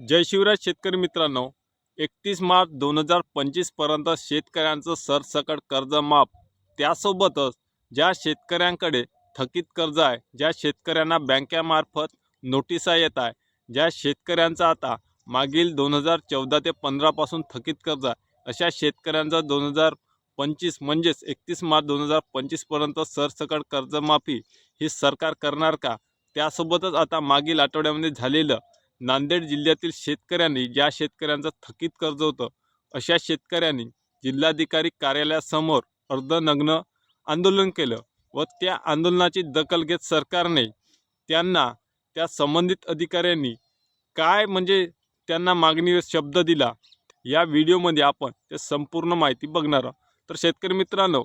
जय शिवराज शेतकरी मित्रांनो एकतीस मार्च दोन हजार पंचवीसपर्यंत शेतकऱ्यांचं सरसकट कर्ज माफ त्यासोबतच ज्या शेतकऱ्यांकडे थकीत कर्ज आहे ज्या शेतकऱ्यांना बँकेमार्फत नोटिसा येत आहे ज्या शेतकऱ्यांचा आता मागील दोन हजार चौदा ते पंधरापासून थकीत कर्ज आहे अशा शेतकऱ्यांचा दोन हजार पंचवीस म्हणजेच एकतीस मार्च दोन हजार पंचवीसपर्यंत सरसकट कर्जमाफी ही सरकार करणार का? त्यासोबतच आता मागील आठवड्यामध्ये झालेलं नांदेड जिल्ह्यातील शेतकऱ्यांनी ज्या शेतकऱ्यांचं थकीत कर्ज होतं अशा शेतकऱ्यांनी जिल्हाधिकारी कार्यालयासमोर अर्धनग्न आंदोलन केलं व त्या आंदोलनाची दखल घेत सरकारने त्यांना त्या संबंधित अधिकाऱ्यांनी काय म्हणजे त्यांना मागणी शब्द दिला या व्हिडिओमध्ये आपण ते संपूर्ण माहिती बघणार आहोत. तर शेतकरी मित्रांनो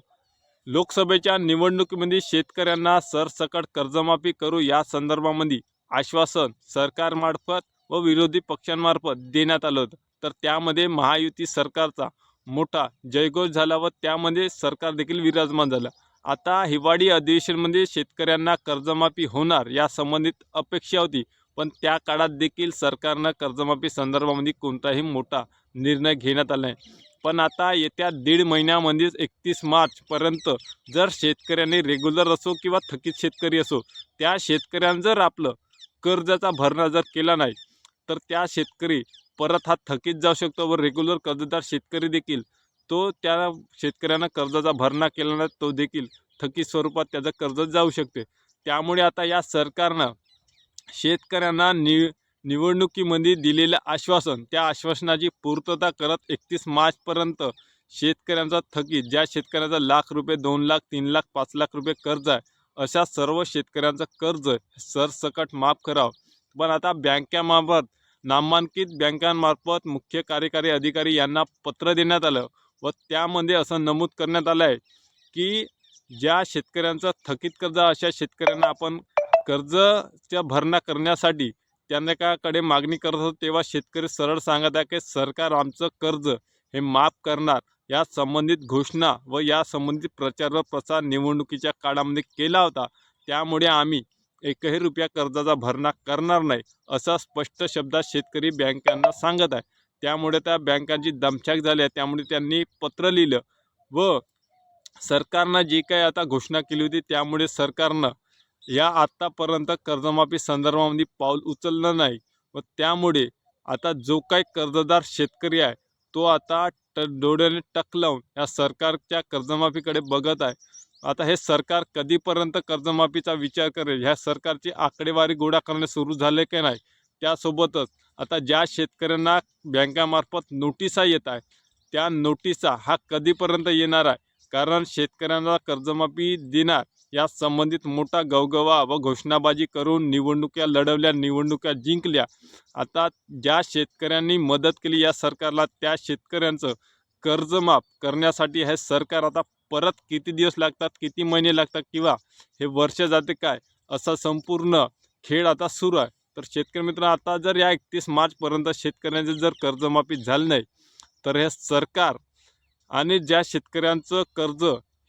लोकसभेच्या निवडणुकीमध्ये शेतकऱ्यांना सरसकट कर्जमाफी करू या संदर्भामध्ये आश्वासन सरकारमार्फत व विरोधी पक्षांमार्फत देण्यात आलं होतं. तर त्यामध्ये महायुती सरकारचा मोठा जयघोष झाला व त्यामध्ये सरकार देखील विराजमान झालं. आता हिवाळी अधिवेशनमध्ये शेतकऱ्यांना कर्जमाफी होणार या संबंधित अपेक्षा होती पण त्या काळात देखील सरकारनं कर्जमाफी संदर्भामध्ये कोणताही मोठा निर्णय घेण्यात आला नाही. पण आता येत्या दीड महिन्यामध्येच एकतीस मार्चपर्यंत जर शेतकऱ्यांनी रेग्युलर असो किंवा थकीत शेतकरी असो त्या शेतकऱ्यांनी जर आपलं कर्जाचा भरणा जर केला नाही तर त्या शेतकरी परत हा थकीत जाऊ शकतो व रेग्युलर कर्जदार शेतकरी देखील. तो त्या शेतकऱ्यांना कर्जाचा भरणा केला तो देखील थकीत स्वरूपात त्याचं कर्ज जाऊ शकते. त्यामुळे आता या सरकारनं शेतकऱ्यांना नि निवडणुकीमध्ये दिलेलं आश्वासन त्या आश्वासनाची पूर्तता करत एकतीस मार्चपर्यंत शेतकऱ्यांचा थकीत ज्या शेतकऱ्यांचा लाख रुपये दोन लाख तीन लाख पाच लाख रुपये कर्ज आहे अशा सर्व शेतकऱ्यांचं कर्ज सरसकट माफ करावं. पण आता बँकेमार्फत नामांकित बँकांमार्फत मुख्य कार्यकारी अधिकारी यांना पत्र देण्यात आलं व त्यामध्ये असं नमूद करण्यात आलं आहे की ज्या शेतकऱ्यांचं थकीत कर्ज अशा शेतकऱ्यांना आपण कर्जच्या भरणा करण्यासाठी त्यांच्याकडे मागणी करत होतो तेव्हा शेतकरी सरळ सांगत आहे की सरकार आमचं कर्ज हे माफ करणार. या संबंधित घोषणा व या संबंधित प्रचार व प्रसार निवडणुकीच्या काळामध्ये केला होता. त्यामुळे आम्ही एकही रुपया कर्जाचा भरणा करणार नाही असा स्पष्ट शब्दात शेतकरी बँकांना सांगत आहे. त्यामुळे त्या बँकांची दमछाक झाली आहे. त्यामुळे त्यांनी पत्र लिहिलं. व सरकारनं जी काही आता घोषणा केली होती त्यामुळे सरकारनं या आत्तापर्यंत कर्जमाफी संदर्भामध्ये पाऊल उचललं नाही. व त्यामुळे आता जो काही कर्जदार शेतकरी आहे तो आता ट डोळ्याने टक लावून या सरकारच्या कर्जमाफीकडे बघत आहे. आता हे सरकार कधीपर्यंत कर्जमाफीचा विचार करेल? ह्या सरकारची आकडेवारी गोळा करणे सुरू झाले की नाही? त्यासोबतच आता ज्या शेतकऱ्यांना बँकामार्फत नोटिसा येत आहे त्या नोटिसा हा कधीपर्यंत येणार आहे? कारण शेतकऱ्यांना कर्जमाफी देणार या संबंधित मोठा गवगवा व घोषणाबाजी करून निवडणुक्या लढवल्या निवडणुका जिंकल्या. आता ज्या शेतकऱ्यांनी मदत केली या सरकारला त्या शेतकऱ्यांचं कर्जमाफ करण्यासाठी हे सरकार आता परत किती दिवस लागतात किती महिने लागतात किंवा हे वर्ष जाते काय असा संपूर्ण खेळ आता सुरू आहे. तर शेतकरी मित्र आता जर या एकतीस मार्चपर्यंत शेतकऱ्यांचं जर कर्जमाफी झालं नाही तर हे सरकार आणि ज्या शेतकऱ्यांचं कर्ज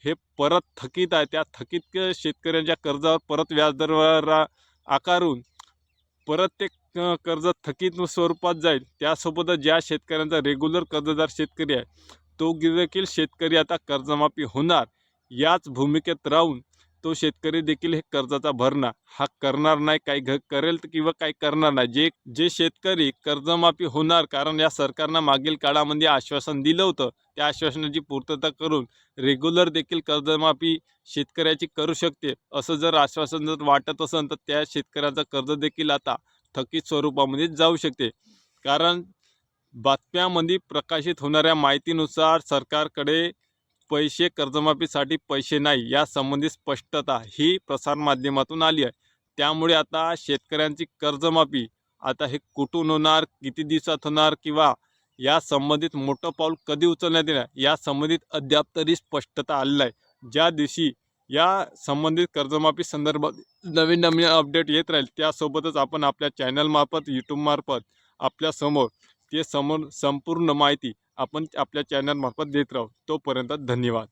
हे परत थकीत आहे त्या थकीत शेतकऱ्यांच्या कर्जावर परत व्याजदर आकारून परत ते कर्ज थकीत स्वरूपात जाईल. त्यासोबतच ज्या शेतकऱ्यांचा रेग्युलर कर्जदार शेतकरी आहे तो देखील शेतकरी आता कर्जमाफी होणार. याच भूमिकेत राहून तो शेतकरी देखील हे कर्जाचा भरणा. हा करणार नाही काही घ करेल तर किंवा काही करणार नाही. जे जे शेतकरी कर्जमाफी होणार कारण या सरकारनं मागील काळामध्ये आश्वासन दिलं होतं त्या आश्वासनाची पूर्तता करून रेग्युलर देखील कर्जमाफी शेतकऱ्याची करू शकते. असं जर आश्वासन जर वाटत असेल तर त्या शेतकऱ्याचं कर्ज देखील आता थकीत स्वरूपामध्ये जाऊ शकते. कारण बातम्यामध्ये प्रकाशित होणाऱ्या माहितीनुसार सरकारकडे पैसे कर्जमाफीसाठी पैसे नाही यासंबंधी स्पष्टता ही प्रसारमाध्यमातून आली आहे. त्यामुळे आता शेतकऱ्यांची कर्जमाफी आता हे कुठून होणार किती दिवसात होणार किंवा या संबंधित मोठं पाऊल कधी उचलण्यात येणार या संबंधित अद्याप तरी स्पष्टता आलेलं आहे ज्या दिवशी या संबंधित कर्जमाफी संदर्भात नवीन नवीन अपडेट येत राहील. त्यासोबतच आपण आपल्या चॅनलमार्फत यूट्यूबमार्फत आपल्यासमोर ते समोर संपूर्ण माहिती आपण आपल्या चॅनलमार्फत देत राहू. तोपर्यंत धन्यवाद.